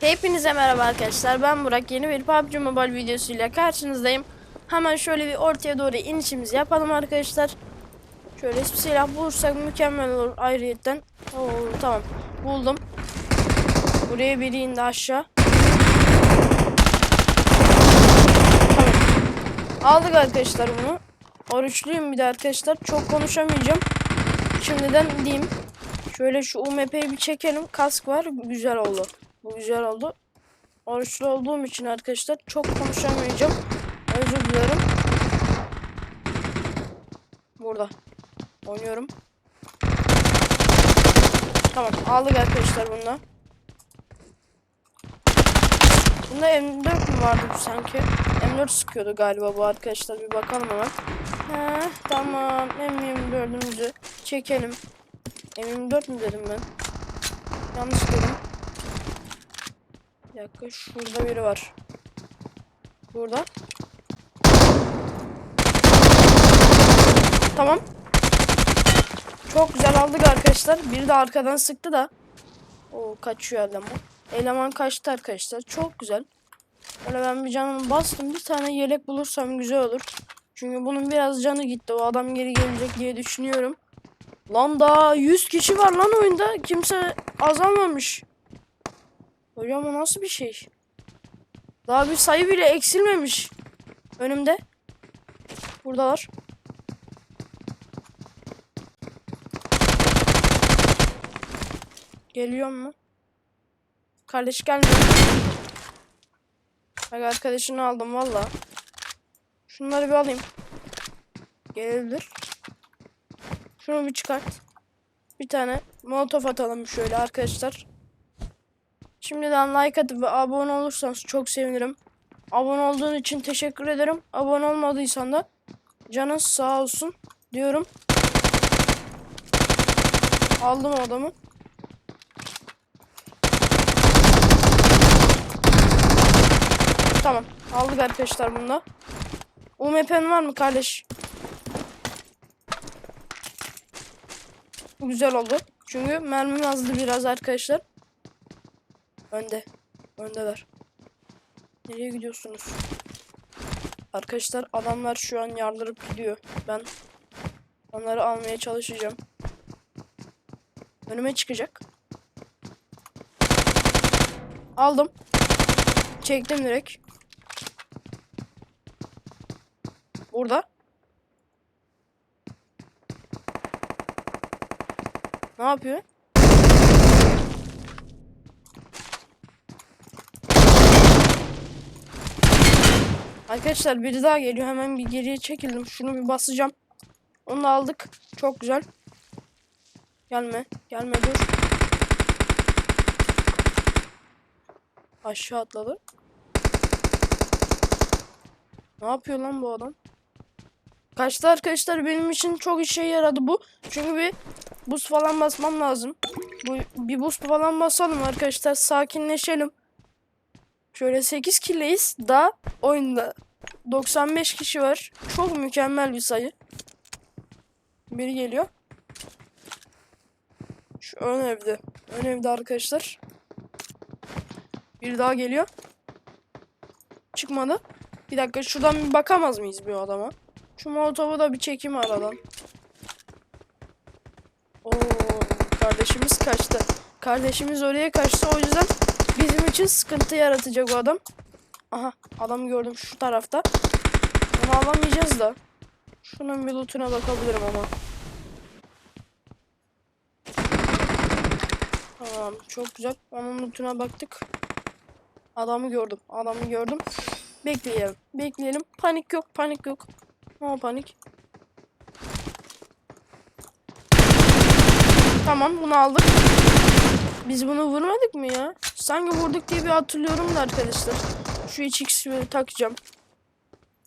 Hepinize merhaba arkadaşlar. Ben Burak. Yeni bir PUBG Mobile videosuyla karşınızdayım. Hemen şöyle bir ortaya doğru inişimizi yapalım arkadaşlar. Şöyle bir silah bulursak mükemmel olur ayrıyetten. Oo, tamam. Buldum. Buraya biri indi aşağı. Tamam. Aldık arkadaşlar bunu. Oruçluyum bir de arkadaşlar. Çok konuşamayacağım. Şimdiden diyeyim. Şöyle şu UMP'yi bir çekelim. Kask var. Güzel oldu. Bu güzel oldu. Oruçlu olduğum için arkadaşlar çok konuşamayacağım. Özür dilerim. Burada. Oynuyorum. Tamam aldık arkadaşlar bunu. Bunda M4 mü vardı sanki? M4 sıkıyordu galiba bu arkadaşlar. Bir bakalım hemen. He, tamam. M24'ümüzü çekelim. M24 mü dedim ben? Yanlış dedim. Bir dakika şurada biri var. Burada. Tamam. Çok güzel aldık arkadaşlar. Biri de arkadan sıktı da. O kaçıyor eleman. Eleman kaçtı arkadaşlar. Çok güzel. Böyle ben bir canımı bastım. Bir tane yelek bulursam güzel olur. Çünkü bunun biraz canı gitti. O adam geri gelecek diye düşünüyorum. Lan daha 100 kişi var lan oyunda. Kimse azalmamış. Hocam o nasıl bir şey? Daha bir sayı bile eksilmemiş. Önümde. Buradalar. Geliyor mu? Kardeş gelmiyor. Bak arkadaşını aldım valla. Şunları bir alayım. Gelebilir. Şunu bir çıkart. Bir tane molotof atalım şöyle arkadaşlar. Şimdiden like atıp ve abone olursanız çok sevinirim. Abone olduğun için teşekkür ederim. Abone olmadıysan da canın sağ olsun diyorum. Aldım adamı. Tamam. Aldık arkadaşlar bunda. UMP'n var mı kardeş? Bu güzel oldu. Çünkü mermim azdı biraz arkadaşlar. Önde. Öndeler. Nereye gidiyorsunuz? Arkadaşlar adamlar şu an yardırıp gidiyor. Ben onları almaya çalışacağım. Önüme çıkacak. Aldım. Çektim direkt. Burada. Ne yapıyor? Arkadaşlar biri daha geliyor. Hemen bir geriye çekildim. Şunu bir basacağım. Onu aldık. Çok güzel. Gelme. Gelme dur. Aşağı atladı. Ne yapıyor lan bu adam? Kaçtı arkadaşlar benim için çok işe yaradı bu. Çünkü bir boost falan basmam lazım. Bir boost falan basalım arkadaşlar. Sakinleşelim. Şöyle 8 killeyiz. Daha oyunda 95 kişi var. Çok mükemmel bir sayı. Biri geliyor. Şu ön evde. Ön evde arkadaşlar. Bir daha geliyor. Çıkmadı. Bir dakika şuradan bir bakamaz mıyız bir adama? Şu molotofu da bir çekeyim aradan. Oo, kardeşimiz kaçtı. Kardeşimiz oraya kaçtı o yüzden bizim için sıkıntı yaratacak o adam. Aha adam gördüm şu tarafta. Onu alamayacağız da. Şunun bir lootuna bakabilirim ama. Tamam çok güzel. Onun lootuna baktık. Adamı gördüm. Adamı gördüm. Bekleyelim. Bekleyelim. Panik yok. Panik yok. No panik. Tamam bunu aldık. Biz bunu vurmadık mı ya? Sanki vurduk diye bir hatırlıyorum da arkadaşlar. Şu 3x'i takacağım.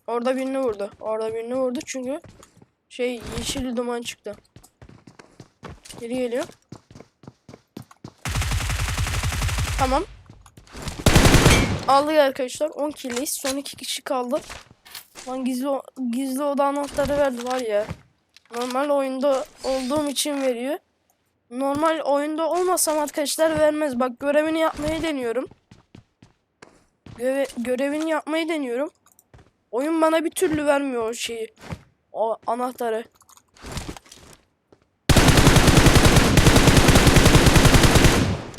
Orada birini vurdu. Orada birini vurdu çünkü şey yeşil duman çıktı. Geri geliyor. Tamam. Aldık arkadaşlar. 10 killeyiz. Son 2 kişi kaldı. Lan gizli gizli oda anahtarı verdi var ya. Normal oyunda olduğum için veriyor. Normal oyunda olmasam arkadaşlar vermez. Bak görevini yapmayı deniyorum. göre görevini yapmayı deniyorum. Oyun bana bir türlü vermiyor o şeyi. O anahtarı.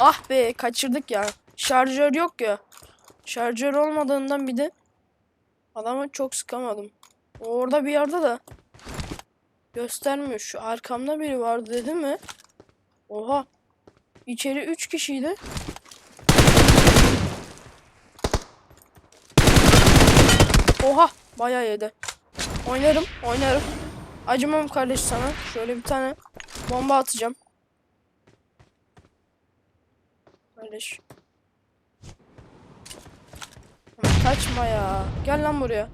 Ah be kaçırdık ya. Şarjör yok ya. Şarjör olmadığından bir de adamı çok sıkamadım. Orada bir yerde de göstermiyor. Şu arkamda biri vardı dedi mi? Oha. İçeri 3 kişiydi. Oha bayağı yedi. Oynarım oynarım. Acımam kardeş sana. Şöyle bir tane bomba atacağım. Kardeş. Kaçma ya. Gel lan buraya.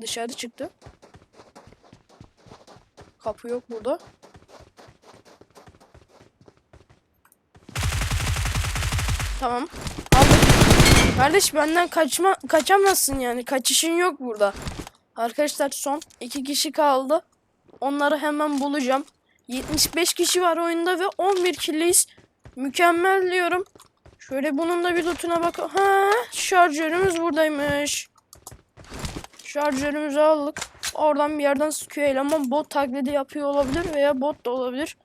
Dışarı çıktı. Kapı yok burada. Tamam. Aldım. Kardeş benden kaçma kaçamazsın yani. Kaçışın yok burada. Arkadaşlar son iki kişi kaldı. Onları hemen bulacağım. 75 kişi var oyunda ve 11 killeyiz. Mükemmel diyorum. Şöyle bunun da bir lootuna bak. Ha, şarjörümüz buradaymış. Şarjörümüzü aldık. Oradan bir yerden sıkıyor eleman. Bot taklidi yapıyor olabilir veya bot da olabilir.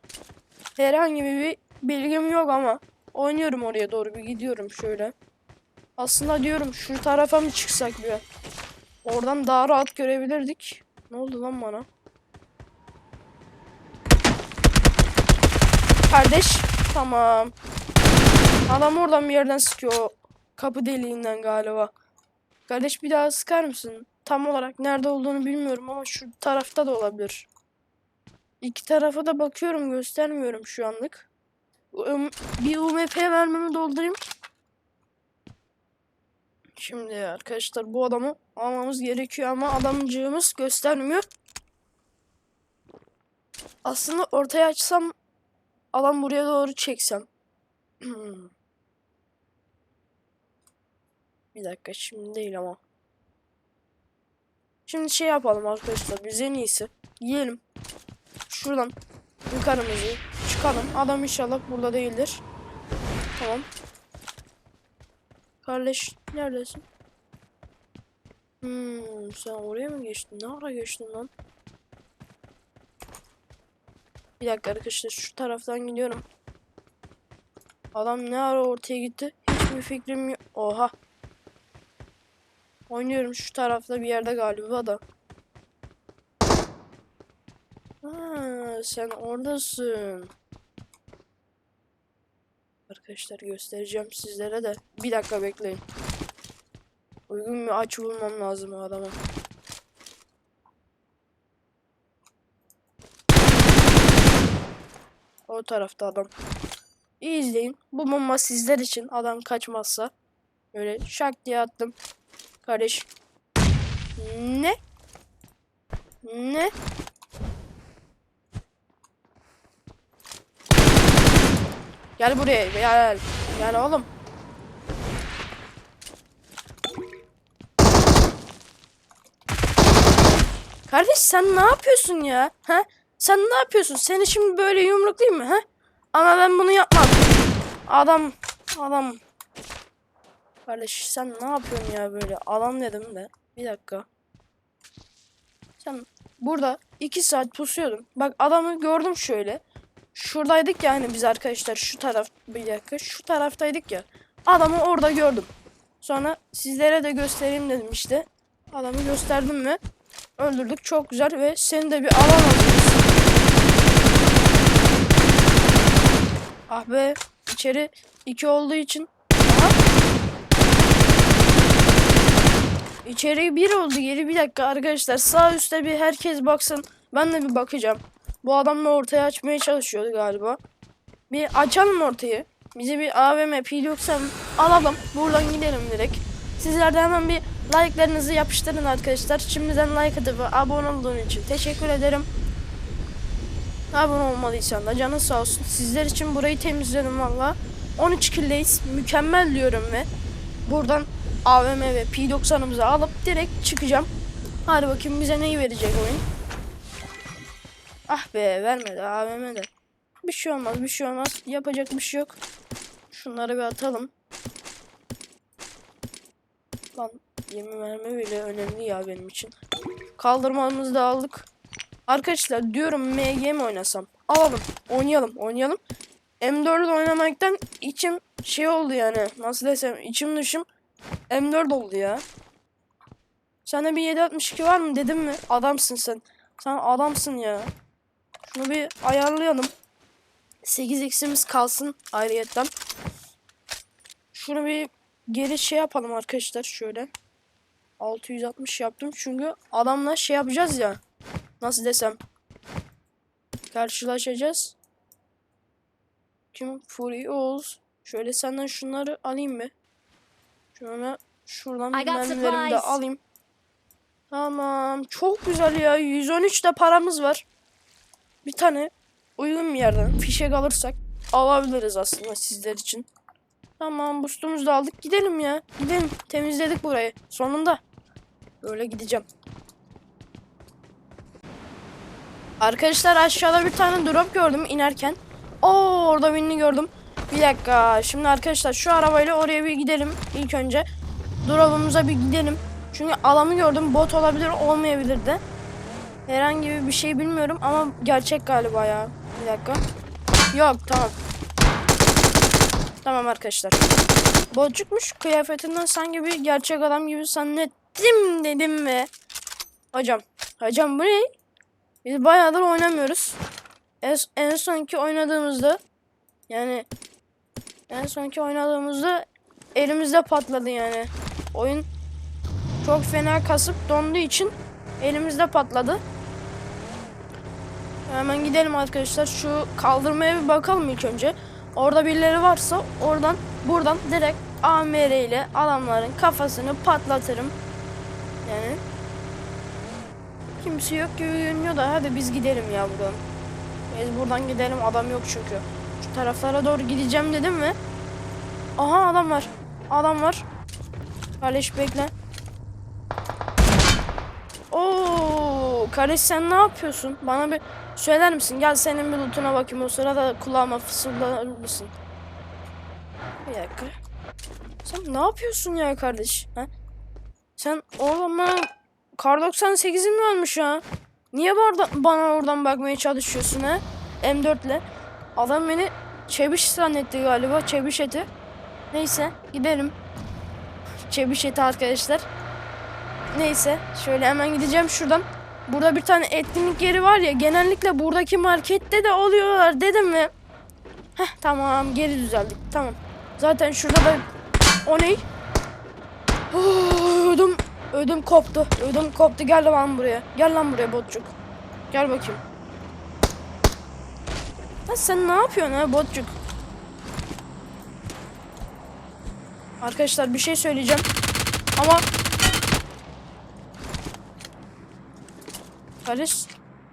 Herhangi bir bilgim yok ama oynuyorum oraya doğru bir gidiyorum şöyle. Aslında diyorum şu tarafa mı çıksak bir? Oradan daha rahat görebilirdik. Ne oldu lan bana? Kardeş. Tamam. Adam oradan bir yerden sıkıyor. Kapı deliğinden galiba. Kardeş bir daha sıkar mısın? Tam olarak nerede olduğunu bilmiyorum ama şu tarafta da olabilir. İki tarafa da bakıyorum göstermiyorum şu anlık. Um- Bir UMP vermemi doldurayım. Şimdi arkadaşlar bu adamı almamız gerekiyor ama adamcığımız göstermiyor. Aslında ortaya açsam adam buraya doğru çeksem. Bir dakika şimdi değil ama. Şimdi şey yapalım arkadaşlar biz en iyisi. Yiyelim. Şuradan yukarımızı çıkalım. Adam inşallah burada değildir. Tamam. Kardeş neredesin? Hmm, sen oraya mı geçtin? Ne ara geçtin lan? Bir dakika arkadaşlar şu taraftan gidiyorum. Adam ne ara ortaya gitti? Hiçbir fikrim yok. Oha. Oynuyorum şu tarafta bir yerde galiba da. Ha, sen oradasın. Arkadaşlar göstereceğim sizlere de. Bir dakika bekleyin. Uygun bir aç bulmam lazım o adama. O tarafta adam. İyi izleyin. Bu bomba sizler için adam kaçmazsa. Böyle şak diye attım. Kardeş. Ne? Ne? Gel buraya gel. Gel oğlum. Kardeş sen ne yapıyorsun ya? Ha? Sen ne yapıyorsun? Seni şimdi böyle yumruklayayım mı? Ha? Ama ben bunu yapmam. Adam adam Kardeş sen ne yapıyorsun ya böyle? Alan dedim de. Bir dakika. Sen burada iki saat pusuyordum. Bak adamı gördüm şöyle. Şuradaydık ya hani biz arkadaşlar şu taraf bir dakika şu taraftaydık ya. Adamı orada gördüm. Sonra sizlere de göstereyim dedim işte. Adamı gösterdim mi? Öldürdük çok güzel ve seni de bir alıyoruz. Ah be içeri iki olduğu için. Aha. İçeri bir oldu geri bir dakika arkadaşlar sağ üstte bir herkes baksın. Ben de bir bakacağım. Bu adamla ortaya açmaya çalışıyordu galiba. Bir açalım ortayı. Bize bir AVM P90 alalım. Buradan gidelim direkt. Sizler de hemen bir like'larınızı yapıştırın arkadaşlar. Şimdiden like atıp abone olduğun için teşekkür ederim. Abone olmadıysan da canın sağ olsun. Sizler için burayı temizledim valla. 13 killeyiz. Mükemmel diyorum ve buradan AVM ve P90'ımızı alıp direkt çıkacağım. Hadi bakayım bize neyi verecek oyun. Ah be vermedi AVM de. Bir şey olmaz bir şey olmaz. Yapacak bir şey yok. Şunları bir atalım. Lan 20 mermi bile önemli ya benim için. Kaldırmamızı da aldık. Arkadaşlar diyorum MG mi oynasam? Alalım. Oynayalım. Oynayalım. M4 oynamaktan içim şey oldu yani. Nasıl desem içim dışım M4 oldu ya. Sende bir 762 var mı dedim mi? Adamsın sen. Sen adamsın ya. Şunu bir ayarlayalım. 8x'imiz kalsın ayrıyetten. Şunu bir geri şey yapalım arkadaşlar şöyle. 660 yaptım çünkü adamla şey yapacağız ya. Nasıl desem. Karşılaşacağız. Kim? Fury Oğuz. Şöyle senden şunları alayım mı? Şöyle şuradan mermilerimi de alayım. Tamam. Çok güzel ya. 113 de paramız var. Bir tane uygun bir yerden fişek alırsak alabiliriz aslında sizler için. Tamam boostumuzu da aldık. Gidelim ya. Gidelim. Temizledik burayı. Sonunda. Böyle gideceğim. Arkadaşlar aşağıda bir tane drop gördüm inerken. Oo orada birini gördüm. Bir dakika. Şimdi arkadaşlar şu arabayla oraya bir gidelim ilk önce. Drop'umuza bir gidelim. Çünkü adamı gördüm. Bot olabilir olmayabilir de. Herhangi bir şey bilmiyorum ama gerçek galiba ya. Bir dakika. Yok tamam. Tamam arkadaşlar. Botçukmuş kıyafetinden sanki bir gerçek adam gibi zannettim dedim mi? Hocam. Hocam bu ne? Biz bayağıdır oynamıyoruz. En, en sonki oynadığımızda yani en sonki oynadığımızda elimizde patladı yani. Oyun çok fena kasıp donduğu için elimizde patladı. Hemen gidelim arkadaşlar. Şu kaldırmaya bir bakalım ilk önce. Orada birileri varsa oradan buradan direkt AMR ile adamların kafasını patlatırım. Yani kimse yok gibi görünüyor da hadi biz gidelim ya buradan. Biz buradan gidelim adam yok çünkü. Şu taraflara doğru gideceğim dedim mi? Aha adam var. Adam var. Kardeş bekle. Oo, kardeş sen ne yapıyorsun? Bana bir söyler misin? Gel senin bir lootuna bakayım. O sırada kulağıma fısıldar mısın? Bir dakika. Sen ne yapıyorsun ya kardeş? Ha? Sen oğlum bana Kar 98'in varmış ha. Niye barda, bana oradan bakmaya çalışıyorsun ha? M4 ile. Adam beni çebiş zannetti galiba. Çebiş eti. Neyse gidelim. Çebiş eti arkadaşlar. Neyse şöyle hemen gideceğim şuradan. Burada bir tane etkinlik yeri var ya genellikle buradaki markette de oluyorlar dedim mi? Heh tamam geri düzeldik tamam. Zaten şurada da o ne? Oh, ödüm ödüm koptu. Ödüm koptu gel lan buraya. Gel lan buraya botçuk. Gel bakayım. Lan sen ne yapıyorsun ha botçuk? Arkadaşlar bir şey söyleyeceğim. Ama Kardeş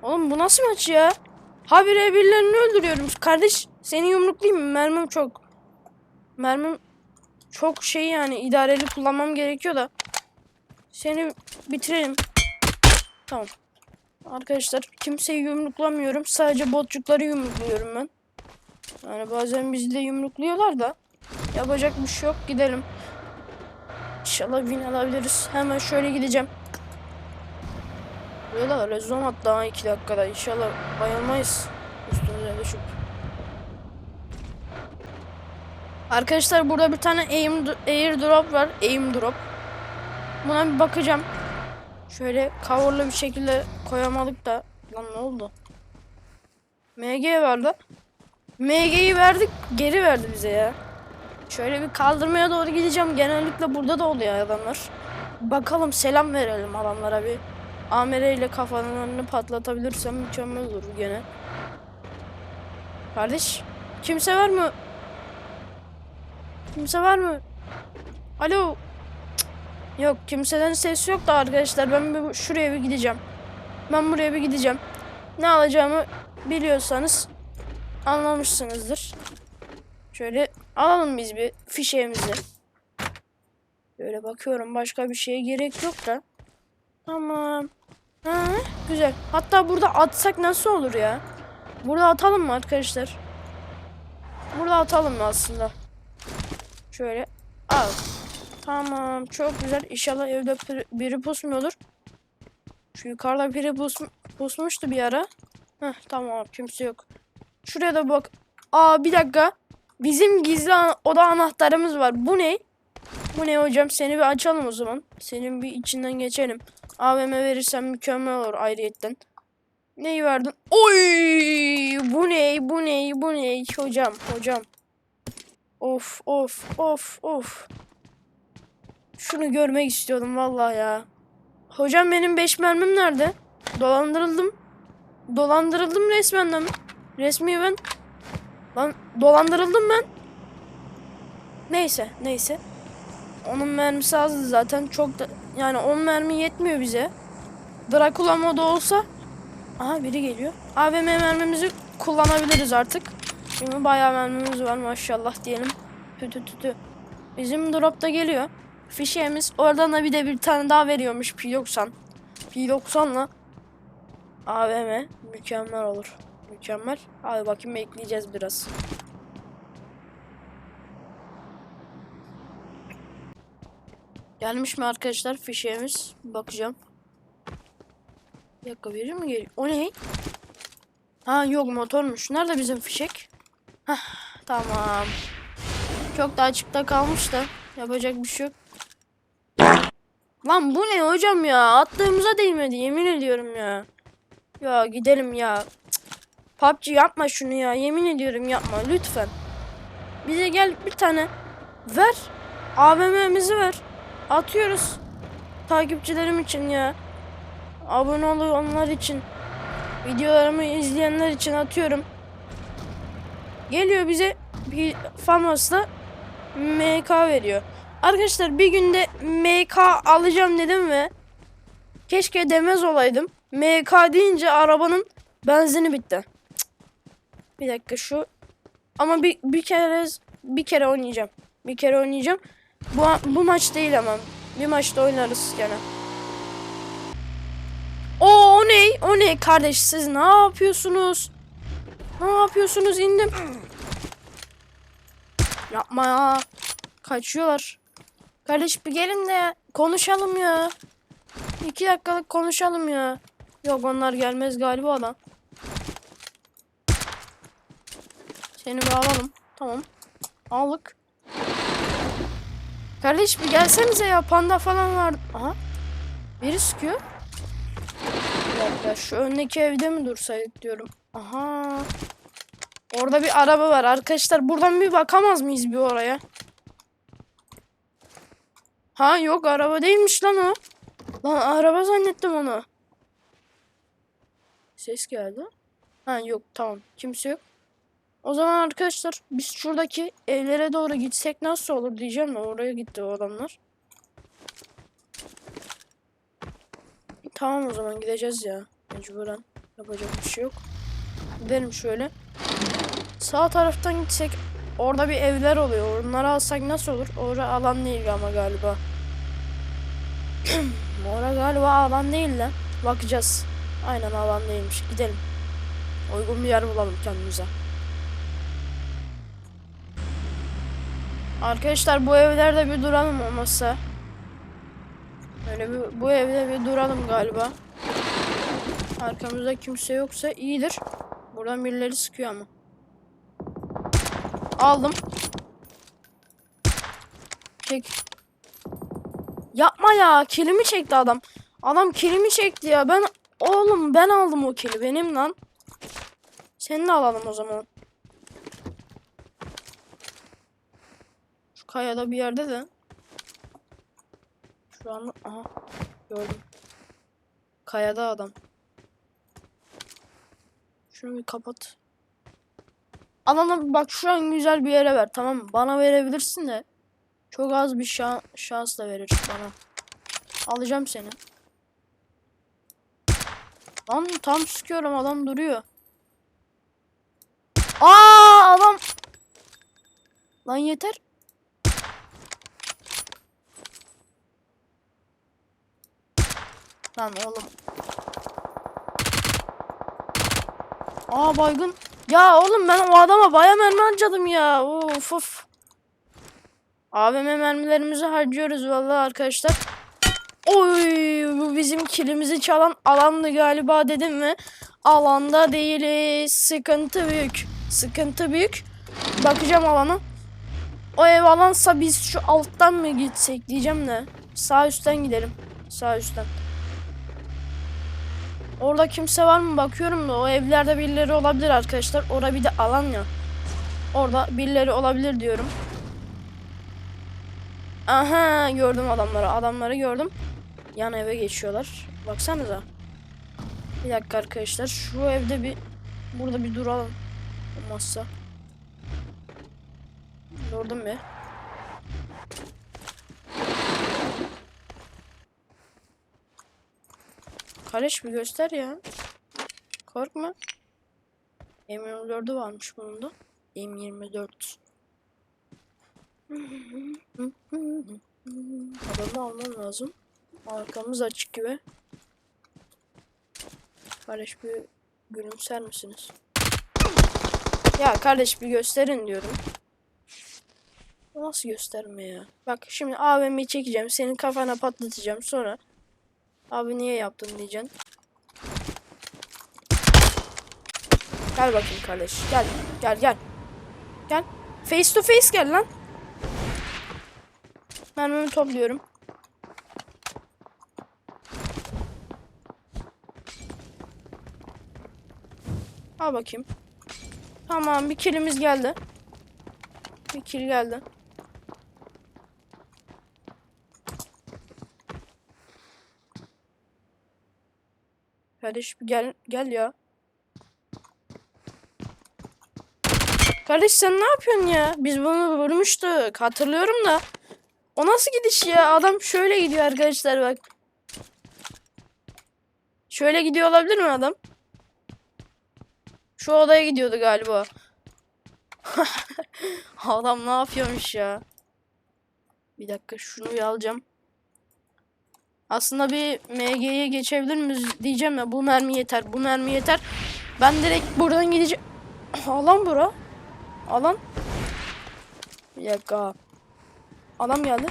oğlum bu nasıl maç ya? Habire birilerini öldürüyorum. Kardeş seni yumruklayayım mı? Mermim çok. Mermim çok şey yani idareli kullanmam gerekiyor da. Seni bitirelim. Tamam. Arkadaşlar kimseyi yumruklamıyorum. Sadece botçukları yumrukluyorum ben. Yani bazen bizi de yumrukluyorlar da. Yapacak bir şey yok. Gidelim. İnşallah win alabiliriz. Hemen şöyle gideceğim. Böyle rezon at daha 2 dakikada. İnşallah bayılmayız. Üstümüze düşüp. Arkadaşlar burada bir tane aim, air drop var. Aim drop. Buna bir bakacağım. Şöyle coverlı bir şekilde koyamadık da. Lan ne oldu? MG vardı. MG'yi verdik. Geri verdi bize ya. Şöyle bir kaldırmaya doğru gideceğim. Genellikle burada da oluyor adamlar. Bakalım selam verelim adamlara bir. Amere ile kafalarını patlatabilirsem mükemmel olur gene. Kardeş, kimse var mı? Kimse var mı? Alo. Yok, kimseden ses yok da arkadaşlar ben bir şuraya bir gideceğim. Ben buraya bir gideceğim. Ne alacağımı biliyorsanız anlamışsınızdır. Şöyle alalım biz bir fişeğimizi. Böyle bakıyorum başka bir şeye gerek yok da. Tamam. Ha, güzel. Hatta burada atsak nasıl olur ya? Burada atalım mı arkadaşlar? Burada atalım mı aslında? Şöyle al. Tamam çok güzel. İnşallah evde biri pusmuyordur. Şu yukarıda biri pus pusmuştu bir ara. Heh tamam kimse yok. Şuraya da bak. Aa bir dakika. Bizim gizli ana- oda anahtarımız var. Bu ne? Bu ne hocam? Seni bir açalım o zaman. Senin bir içinden geçelim. AVM verirsen mükemmel olur ayrıyetten. Neyi verdin? Oy! Bu ne? Bu ne? Bu ne? Hocam, hocam. Of, of, of, of. Şunu görmek istiyordum vallahi ya. Hocam benim 5 mermim nerede? Dolandırıldım. Dolandırıldım resmen lan. Resmi ben. Lan dolandırıldım ben. Neyse, neyse. Onun mermisi azdı zaten. Çok da yani 10 mermi yetmiyor bize. Dracula modu olsa Aha biri geliyor. AVM mermimizi kullanabiliriz artık. Şimdi bayağı mermimiz var maşallah diyelim. Tü tü tü tü. Bizim dropta geliyor. Fişeğimiz. Oradan da bir de bir tane daha veriyormuş P90. P90'la AVM mükemmel olur. Mükemmel. Hadi bakayım bekleyeceğiz biraz. Gelmiş mi arkadaşlar fişeğimiz? Bakacağım. Bir dakika biri mi geliyor? O ne? Ha yok motormuş. Nerede bizim fişek? Hah tamam. Çok da açıkta kalmış da. Yapacak bir şey yok. Lan bu ne hocam ya? Attığımıza değmedi yemin ediyorum ya. Ya gidelim ya. Cık. PUBG yapma şunu ya. Yemin ediyorum yapma lütfen. Bize gel bir tane ver. AVM'mizi ver. Atıyoruz. Takipçilerim için ya. Abone olanlar için. Videolarımı izleyenler için atıyorum. Geliyor bize bir Famos'la MK veriyor. Arkadaşlar bir günde MK alacağım dedim ve keşke demez olaydım. MK deyince arabanın benzini bitti. Cık. Bir dakika şu ama bir, bir kere bir kere oynayacağım. Bir kere oynayacağım. Bu bu maç değil ama bir maçta oynarız gene. O o ne? O ne kardeş siz ne yapıyorsunuz? Ne yapıyorsunuz indim. Yapma ya. Kaçıyorlar. Kardeş bir gelin de konuşalım ya. İki dakikalık konuşalım ya. Yok onlar gelmez galiba da. Seni bir alalım. Tamam. Aldık. Kardeş bir gelsenize ya panda falan var. Aha. Biri sıkıyor. Bir dakika şu öndeki evde mi dursaydık diyorum. Aha. Orada bir araba var. Arkadaşlar buradan bir bakamaz mıyız bir oraya? Ha yok araba değilmiş lan o. Lan araba zannettim onu. Ses geldi. Ha yok tamam kimse yok. O zaman arkadaşlar biz şuradaki evlere doğru gitsek nasıl olur diyeceğim de oraya gitti o adamlar. Tamam o zaman gideceğiz ya. Mecburen. Yapacak bir şey yok. Gidelim şöyle. Sağ taraftan gitsek orada bir evler oluyor. Onları alsak nasıl olur? Orada alan değil ama galiba. Orada galiba alan değil lan. Bakacağız. Aynen alan değilmiş. Gidelim. Uygun bir yer bulalım kendimize. Arkadaşlar bu evlerde bir duralım olmazsa. Böyle bir, bu evde bir duralım galiba. Arkamızda kimse yoksa iyidir. Buradan birileri sıkıyor ama. Aldım. Çek. Yapma ya. Kilimi çekti adam. Adam kilimi çekti ya. Ben oğlum ben aldım o kili. Benim lan. Seni de alalım o zaman. Kayada bir yerde de. Şu an aha gördüm. Kayada adam. Şunu bir kapat. Alana bak şu an güzel bir yere ver tamam mı? Bana verebilirsin de. Çok az bir şan şansla verir bana. Alacağım seni. Lan tam sıkıyorum adam duruyor. Aa adam. Lan yeter. Lan oğlum. Aa baygın. Ya oğlum ben o adama baya mermi harcadım ya. Of of. AVM mermilerimizi harcıyoruz vallahi arkadaşlar. Oy bu bizim kilimizi çalan alandı galiba dedim mi? Alanda değiliz. Sıkıntı büyük. Sıkıntı büyük. Bakacağım alana. O ev alansa biz şu alttan mı gitsek diyeceğim de. Sağ üstten gidelim. Sağ üstten. Orada kimse var mı bakıyorum da o evlerde birileri olabilir arkadaşlar. Orada bir de alan ya. Orada birileri olabilir diyorum. Aha gördüm adamları. Adamları gördüm. Yan eve geçiyorlar. Baksanıza. Bir dakika arkadaşlar. Şu evde bir burada bir duralım. Olmazsa. Durdum bir. Kardeş bir göster ya. Korkma. M24'ü varmış bunun da. M24. Adamı almam lazım. Arkamız açık gibi. Kardeş bir gülümser misiniz? Ya kardeş bir gösterin diyorum. Nasıl gösterme ya? Bak şimdi AVM'yi çekeceğim. Senin kafana patlatacağım. Sonra abi niye yaptın diyeceksin. Gel bakayım kardeş. Gel. Gel gel. Gel. Face to face gel lan. Mermimi topluyorum. Al bakayım. Tamam bir kilimiz geldi. Bir kill geldi. Kardeş gel gel ya. Kardeş sen ne yapıyorsun ya? Biz bunu vurmuştuk. Hatırlıyorum da. O nasıl gidiş ya? Adam şöyle gidiyor arkadaşlar bak. Şöyle gidiyor olabilir mi adam? Şu odaya gidiyordu galiba. Adam ne yapıyormuş ya? Bir dakika şunu alacağım. Aslında bir MG'ye geçebilir miyiz diyeceğim ya. Bu mermi yeter. Bu mermi yeter. Ben direkt buradan gideceğim. Alan bura. Alan. Dakika. Adam geldi.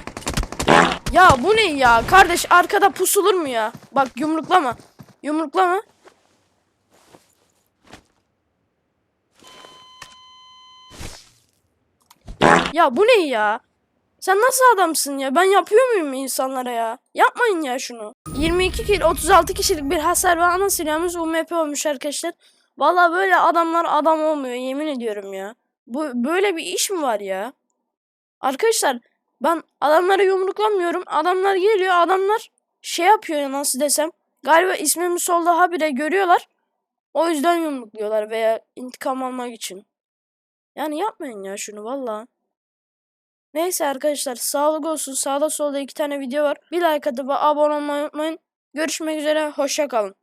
Ya bu ne ya? Kardeş arkada pusulur mu ya? Bak yumruklama. Yumruklama. Ya bu ne ya? Sen nasıl adamsın ya? Ben yapıyor muyum insanlara ya? Yapmayın ya şunu. 22 kill 36 kişilik bir hasar ve ana silahımız UMP olmuş arkadaşlar. Valla böyle adamlar adam olmuyor yemin ediyorum ya. Bu böyle bir iş mi var ya? Arkadaşlar ben adamlara yumruklamıyorum. Adamlar geliyor adamlar şey yapıyor ya nasıl desem. Galiba ismimi solda habire görüyorlar. O yüzden yumrukluyorlar veya intikam almak için. Yani yapmayın ya şunu valla. Neyse arkadaşlar sağlık olsun. Sağda solda iki tane video var. Bir like atıp abone olmayı unutmayın. Görüşmek üzere. Hoşça kalın.